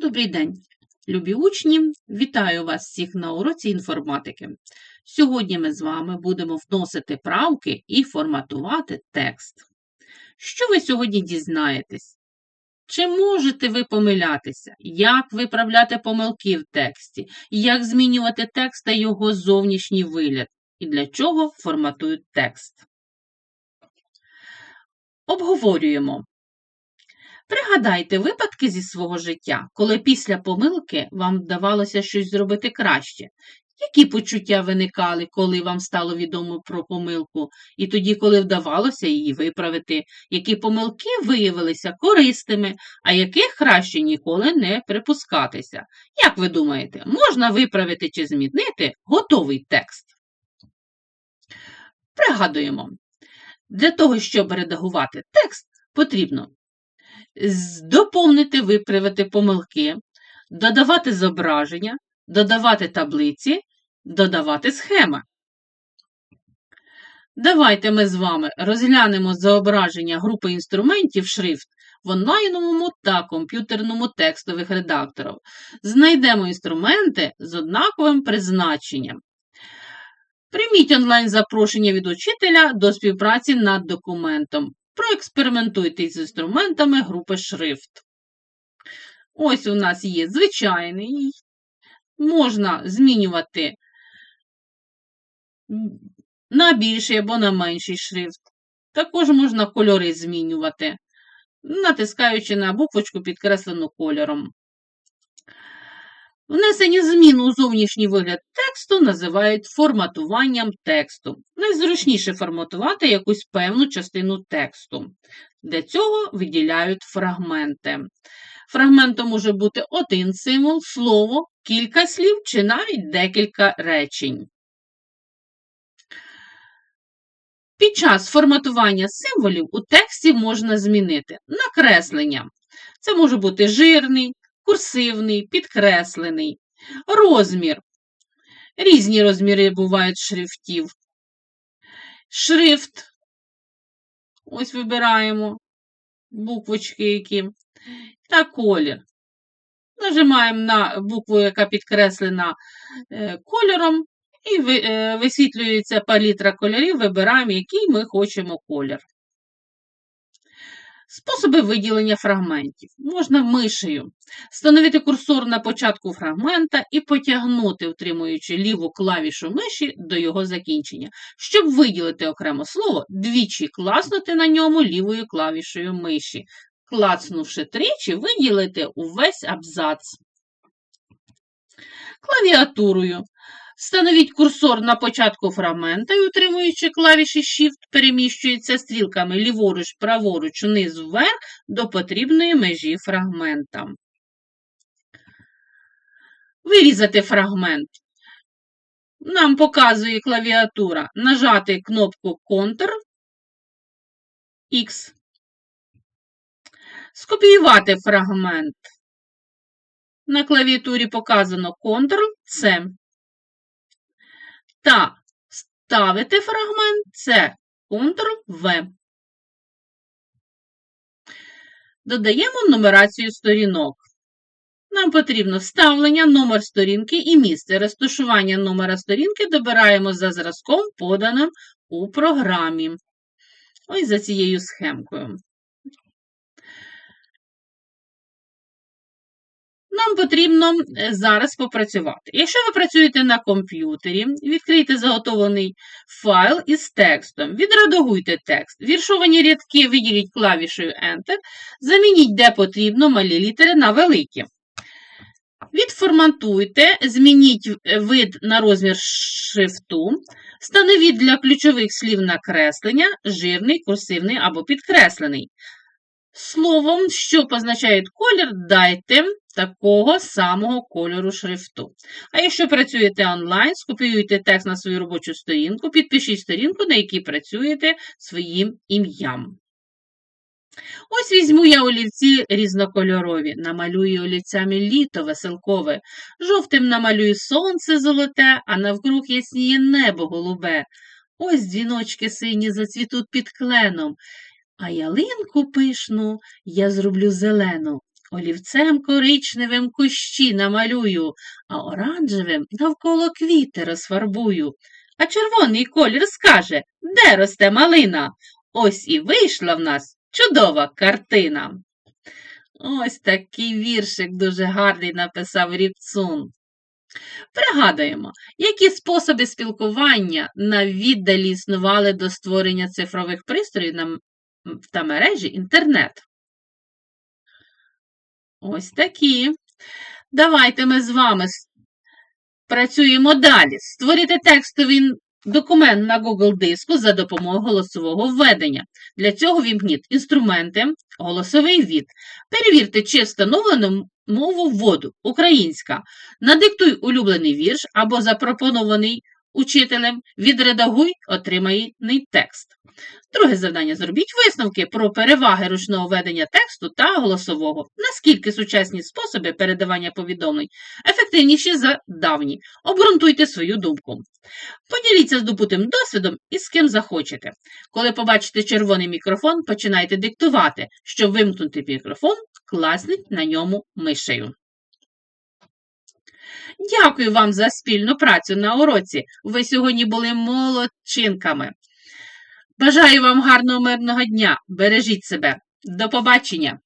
Добрий день, любі учні! Вітаю вас всіх на уроці інформатики. Сьогодні ми з вами будемо вносити правки і форматувати текст. Що ви сьогодні дізнаєтесь? Чи можете ви помилятися? Як виправляти помилки в тексті? Як змінювати текст та його зовнішній вигляд? І для чого форматують текст? Обговорюємо. Пригадайте випадки зі свого життя, коли після помилки вам вдавалося щось зробити краще. Які почуття виникали, коли вам стало відомо про помилку, і тоді, коли вдавалося її виправити, які помилки виявилися корисними, а яких краще ніколи не припускатися? Як ви думаєте, можна виправити чи змінити готовий текст? Пригадуємо, для того, щоб редагувати текст, потрібно доповнити, виправити помилки, додавати зображення, додавати таблиці, додавати схеми. Давайте ми з вами розглянемо зображення групи інструментів шрифт в онлайновому та комп'ютерному текстових редакторах. Знайдемо інструменти з однаковим призначенням. Прийміть онлайн-запрошення від учителя до співпраці над документом. Проекспериментуйте з інструментами групи шрифт. Ось у нас є звичайний. Можна змінювати на більший або на менший шрифт. Також можна кольори змінювати, натискаючи на буквочку, підкреслену кольором. Внесення змін у зовнішній вигляд тексту називають форматуванням тексту. Найзручніше форматувати якусь певну частину тексту. Для цього виділяють фрагменти. Фрагментом може бути один символ, слово, кілька слів чи навіть декілька речень. Під час форматування символів у тексті можна змінити накреслення. Це може бути жирний, курсивний, підкреслений, розмір. Різні розміри бувають шрифтів. Шрифт. Ось вибираємо буквочки які. Та колір. Нажимаємо на букву, яка підкреслена е, кольором, і е, висвітлюється палітра кольорів, вибираємо, який ми хочемо колір. Способи виділення фрагментів. Можна мишею встановити курсор на початку фрагмента і потягнути, утримуючи ліву клавішу миші до його закінчення. Щоб виділити окремо слово, двічі класнути на ньому лівою клавішою миші. Клацнувши тричі, виділити увесь абзац. Клавіатурою. Встановіть курсор на початку фрагмента і, утримуючи клавіші Shift, переміщується стрілками ліворуч, праворуч, вниз, вверх до потрібної межі фрагмента. Вирізати фрагмент. Нам показує клавіатура. Нажати кнопку Ctrl X. Скопіювати фрагмент. На клавіатурі показано Ctrl-C. Та ставити фрагмент це Ctrl-V. Додаємо нумерацію сторінок. Нам потрібно вставлення, номер сторінки і місце розташування номера сторінки добираємо за зразком, поданим у програмі. Ось за цією схемкою. Нам потрібно е, зараз попрацювати. Якщо ви працюєте на комп'ютері, відкрийте заготовлений файл із текстом, відредагуйте текст, віршовані рядки виділіть клавішею Enter, замініть, де потрібно, малі літери на великі. Відформатуйте, змініть е, вид на розмір шрифту, встановіть для ключових слів накреслення, жирний, курсивний або підкреслений. Словом, що позначає колір, дайте такого самого кольору шрифту. А якщо працюєте онлайн, скопіюйте текст на свою робочу сторінку, підпишіть сторінку, на якій працюєте своїм ім'ям. Ось візьму я олівці різнокольорові, намалюю олівцями літо веселкове, жовтим намалюю сонце золоте, а навкруг ясніє небо голубе. Ось дзвіночки сині зацвітуть під кленом, а ялинку пишну я зроблю зелену. олівцем коричневим кущі намалюю, а оранжевим навколо квіти розфарбую. А червоний колір скаже, де росте малина. Ось і вийшла в нас чудова картина. Ось такий віршик дуже гарний написав Рівцун. Пригадуємо, які способи спілкування на віддалі існували до створення цифрових пристроїв на та мережі інтернет. Ось такі. Давайте ми з вами працюємо далі. Створити текстовий документ на Google диску за допомогою голосового введення. Для цього вімкніть інструменти, голосовий ввід. Перевірте, чи встановлено мову вводу українська. Надиктуй улюблений вірш або запропонований учителем, відредагуй отриманий текст. Друге завдання. Зробіть висновки про переваги ручного ведення тексту та голосового. Наскільки сучасні способи передавання повідомлень ефективніші за давні. Обґрунтуйте свою думку. Поділіться здобутим досвідом і з ким захочете. Коли побачите червоний мікрофон, починайте диктувати. Щоб вимкнути мікрофон, класніть на ньому мишею. Дякую вам за спільну працю на уроці. Ви сьогодні були молодчинками. Бажаю вам гарного мирного дня. Бережіть себе. До побачення!